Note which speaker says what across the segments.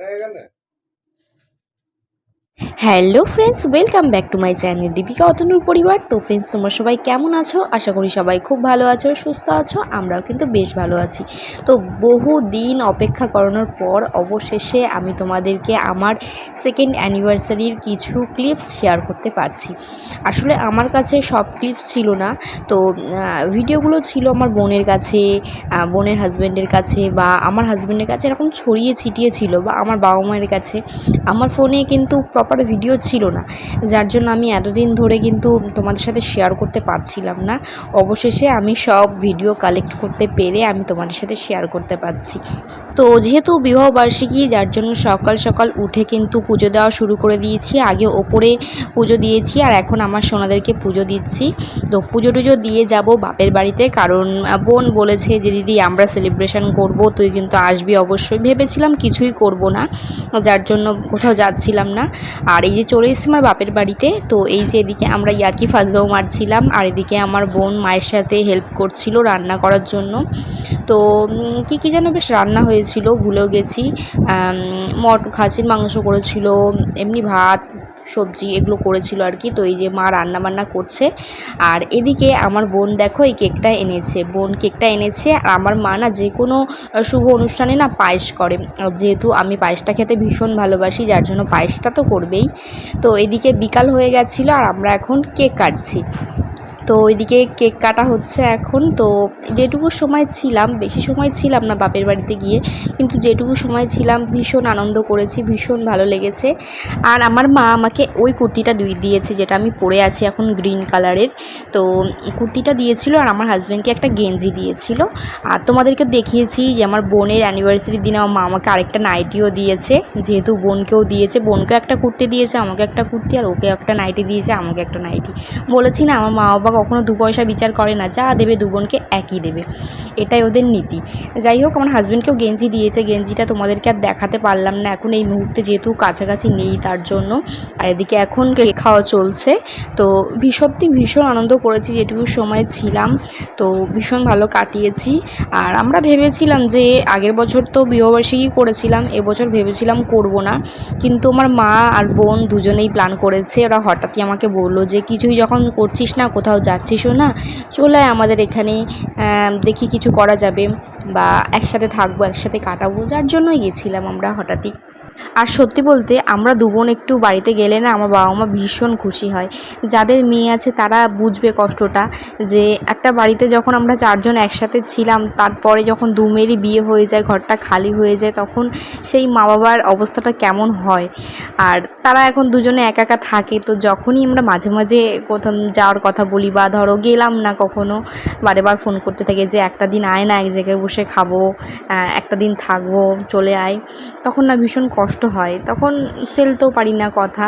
Speaker 1: হয়ে গেলে
Speaker 2: hello friends, welcome back to my channel Dipika অতনুর পরিবার। তো ফ্রেন্ডস, তোমরা সবাই কেমন আছো? আশা করি সবাই খুব ভালো আছো, সুস্থ আছো, আমরাও কিন্তু বেশ ভালো আছি। তো বহু দিন অপেক্ষা করানোর পর অবশেষে আমি তোমাদেরকে আমার সেকেন্ড অ্যানিভার্সারির কিছু ক্লিপস শেয়ার করতে পারছি। আসলে আমার কাছে সব ক্লিপস ছিল না, তো ভিডিওগুলো ছিল আমার বোনের কাছে বোনের হাজব্যান্ডের কাছে বা আমার হাজব্যান্ডের কাছে এরকম ছড়িয়ে ছিটিয়ে ছিল বা আমার বাবা মায়ের কাছে। আমার ফোনে কিন্তু প্রপার ভিডিও ছিল না, যার জন্য আমি এতদিন ধরে কিন্তু তোমাদের সাথে শেয়ার করতে পারছিলাম না। অবশেষে আমি সব ভিডিও কালেক্ট করতে পেরে আমি তোমাদের সাথে শেয়ার করতে পারছি। তো যেহেতু বিবাহবার্ষিকী যার জন্য সকাল সকাল উঠে কিন্তু পুজো দেওয়া শুরু করে দিয়েছি, আগে ওপরে পুজো দিয়েছি আর এখন আমার সোনাদেরকে পুজো দিচ্ছি। তো পুজো টুজো দিয়ে যাব বাপের বাড়িতে, কারণ বোন বলেছে যে, দিদি, আমরা সেলিব্রেশন করব, তুই কিন্তু আসবি অবশ্যই। ভেবেছিলাম কিছুই করব না, যার জন্য কোথাও যাচ্ছিলাম না। আর এই যে চলে এসেছি আমার বাপের বাড়িতে, তো এই যে এদিকে আমরা ইয়ার্কি ফাজলাও মারছিলাম, আর এদিকে আমার বোন মায়ের সাথে হেল্প করছিল রান্না করার জন্য। তো কি কী যেন বেশ রান্না হয়েছিল, ভুলেও গেছি। মট, খাসির মাংস করেছিল, এমনি ভাত সবজি এগুলো করেছিল আর কি। তো এই যে মা রান্না বান্না করছে। আর এদিকে আমার বোন দেখো এই কেকটা এনেছে। বোন কেকটা এনেছে। আর আমার মা না যে কোনো শুভ অনুষ্ঠানে না পায়েস করে। যেহেতু আমি পায়েসটা খেতে ভীষণ ভালোবাসি, যার জন্য পায়েসটা তো করবেই। তো এদিকে বিকাল হয়ে গেছিল আর আমরা এখন কেক কাটছি। তো ওইদিকে কেক কাটা হচ্ছে এখন। তো যেটুকু সময় ছিলাম, বেশি সময় ছিলাম না বাপের বাড়িতে গিয়ে, কিন্তু যেটুকু সময় ছিলাম ভীষণ আনন্দ করেছি, ভীষণ ভালো লেগেছে। আর আমার মা আমাকে ওই কুর্তিটা দুই দিয়েছে, যেটা আমি পরে আছি এখন গ্রিন কালারের। তো কুর্তিটা দিয়েছিল আর আমার হাজব্যান্ডকে একটা গেঞ্জি দিয়েছিল। আর তোমাদেরকে দেখিয়েছি যে আমার বোনের অ্যানিভার্সারির দিনে আমার মা আমাকে আরেকটা নাইটিও দিয়েছে। যেহেতু বোনকেও দিয়েছে, বোনকেও একটা কুর্তি দিয়েছে, আমাকে একটা কুর্তি, আর ওকে একটা নাইটি দিয়েছে, আমাকে একটা নাইটি বলেছি না, আমার মা বাবা কখনো দু পয়সা বিচার করে না, যা দেবে দু বোনকে একই দেবে। এটাই ওদের নীতি। যাই হোক, আমার হাজব্যান্ডকেও গেঞ্জি দিয়েছে। গেঞ্জিটা তোমাদেরকে আর দেখাতে পারলাম না। এখন এই মুহূর্তে যেহেতু কাছাকাছি নেই তার জন্য, আর এদিকে এখন খাওয়া চলছে, তো ভী- সত্যি ভীষণ আনন্দ করেছি, যেটুকু সময় ছিলাম। তো ভীষণ ভালো কাটিয়েছি। আর আমরা ভেবেছিলাম যে আগের বছর তো বিবাহবার্ষিকী করেছিলাম, এবছর ভেবেছিলাম করব না। কিন্তু আমার মা আর বোন দুজনেই প্ল্যান করেছে। ওরা হঠাৎই আমাকে বলল যে, কিছুই যখন করছিস না, কোথাও যাচ্ছিসও না চলে আমাদের এখানে দেখি কিছু করা যাবে, বা একসাথে থাকব, একসাথে কাটাবো, যার জন্যই গেছিলাম আমরা হঠাৎই। আর সত্যি বলতে, আমরা দু বোন একটু বাড়িতে গেলে না আমার বাবা মা ভীষণ খুশি হয়। যাদের মেয়ে আছে তারা বুঝবে কষ্টটা যে, একটা বাড়িতে যখন আমরা চারজন একসাথে ছিলাম, তারপরে যখন দু মেয়েরই বিয়ে হয়ে যায়, ঘরটা খালি হয়ে যায়, তখন সেই মা বাবার অবস্থাটা কেমন হয়? আর তারা এখন দুজনে একা একা থাকে, তো যখনই আমরা মাঝে মাঝে কোথাও যাওয়ার কথা বলি বা ধরো গেলাম না কখনো, বারে বার ফোন করতে থাকে যে, একটা দিন আয় না, এক জায়গায় বসে খাব একটা দিন থাকব, চলে আয়। তখন না ভীষণ কষ্ট হয়, তখন ফেলতেও পারি না কথা।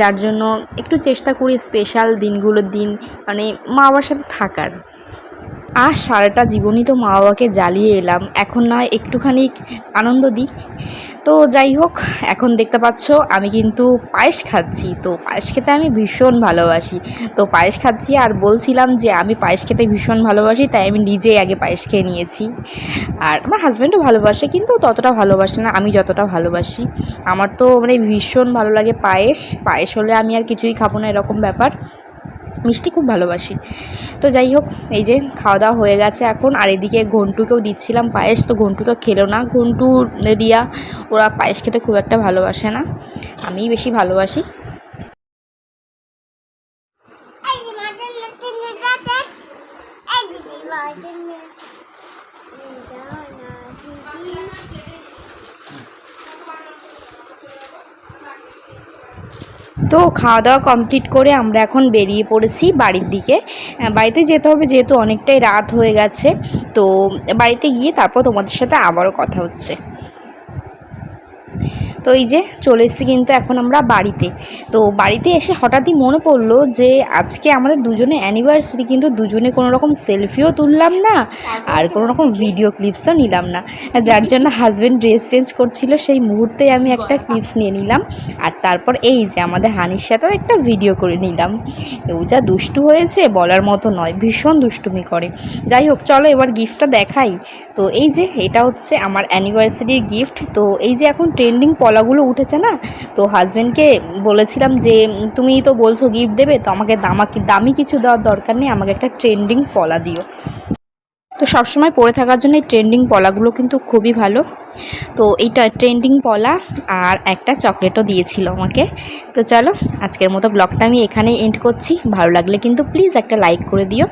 Speaker 2: যার জন্য একটু চেষ্টা করি স্পেশাল দিনগুলোর দিন মানে মা বাবার সাথে থাকার। আর সারাটা জীবনই তো মা বাবাকে জ্বালিয়ে এলাম। এখন না একটুখানি আনন্দ দিই। তো যাই হোক, এখন দেখতে পাচ্ছ আমি কিন্তু পায়েস খাচ্ছি। তো পায়েস খেতে আমি ভীষণ ভালোবাসি। তো পায়েস খাচ্ছি আর বলছিলাম যে আমি পায়েস খেতে ভীষণ ভালোবাসি, তাই আমি নিজেই আগে পায়েস খেয়ে নিয়েছি। আর আমার হাজব্যান্ডও ভালোবাসে, কিন্তু ততটা ভালোবাসে না, আমি যতটা ভালোবাসি। আমার তো মানে ভীষণ ভালো লাগে পায়েস। পায়েস হলে আমি আর কিছুই খাব না, এরকম ব্যাপার। মিষ্টি খুব ভালোবাসি। তো যাই হোক, এই যে খাওয়া দাওয়া হয়ে গেছে এখন। আর এদিকে ঘন্টুকেও দিচ্ছিলাম পায়েস। তো ঘন্টু তো খেলো না। ঘন্টু, রিয়া, ওরা পায়েস খেতে খুব একটা ভালোবাসে না। আমিই বেশি ভালোবাসি।
Speaker 3: I যে মাটন নতুন যাতে এই দিদি মাটন
Speaker 2: তো খাওয়া দাওয়া কমপ্লিট করে আমরা এখন বেরিয়ে পড়েছি বাড়ির দিকে। বাড়িতে যেতে হবে যেহেতু অনেকটাই রাত হয়ে গেছে। তো বাড়িতে গিয়ে তারপর তোমাদের সাথে আবারও কথা হচ্ছে। তো এই যে চলে এসেছি কিন্তু এখন আমরা বাড়িতে। তো বাড়িতে এসে হঠাৎই মনে পড়ল যে আজকে আমাদের দুজনে অ্যানিভার্সারি কিন্তু দুজনে কোনো রকম সেলফিও তুললাম না আর কোনো রকম ভিডিও ক্লিপসও নিলাম না। যার জন্য হাজব্যান্ড ড্রেস চেঞ্জ করছিল, সেই মুহূর্তে আমি একটা ক্লিপস নিয়ে নিলাম আর তারপর এই যে আমাদের হানির সাথেও একটা ভিডিও করে নিলাম। ও যা দুষ্টু হয়েছে বলার মতো নয়, ভীষণ দুষ্টুমি করে। যাই হোক, চলো এবার গিফটটা দেখাই। তো এই যে এটা হচ্ছে আমার অ্যানিভার্সারির গিফট তো এই যে এখন ট্রেন্ডিং পলাগুলো উঠেছে না? তো হাজব্যান্ডকে বলেছিলাম যে তুমি তো বলছো গিফট দেবে, তো আমাকে দামাকি দামি কিছু দেওয়ার দরকার নেই, আমাকে একটা ট্রেন্ডিং পলা দিও। তো সবসময় পরে থাকার জন্য এই ট্রেন্ডিং পলাগুলো কিন্তু খুবই ভালো। তো এইটা ট্রেন্ডিং পলা আর একটা চকলেটও দিয়েছিল আমাকে। তো চলো, আজকের মতো ব্লগটা আমি এখানেই এন্ড করছি। ভালো লাগলে কিন্তু প্লিজ একটা লাইক করে দিও।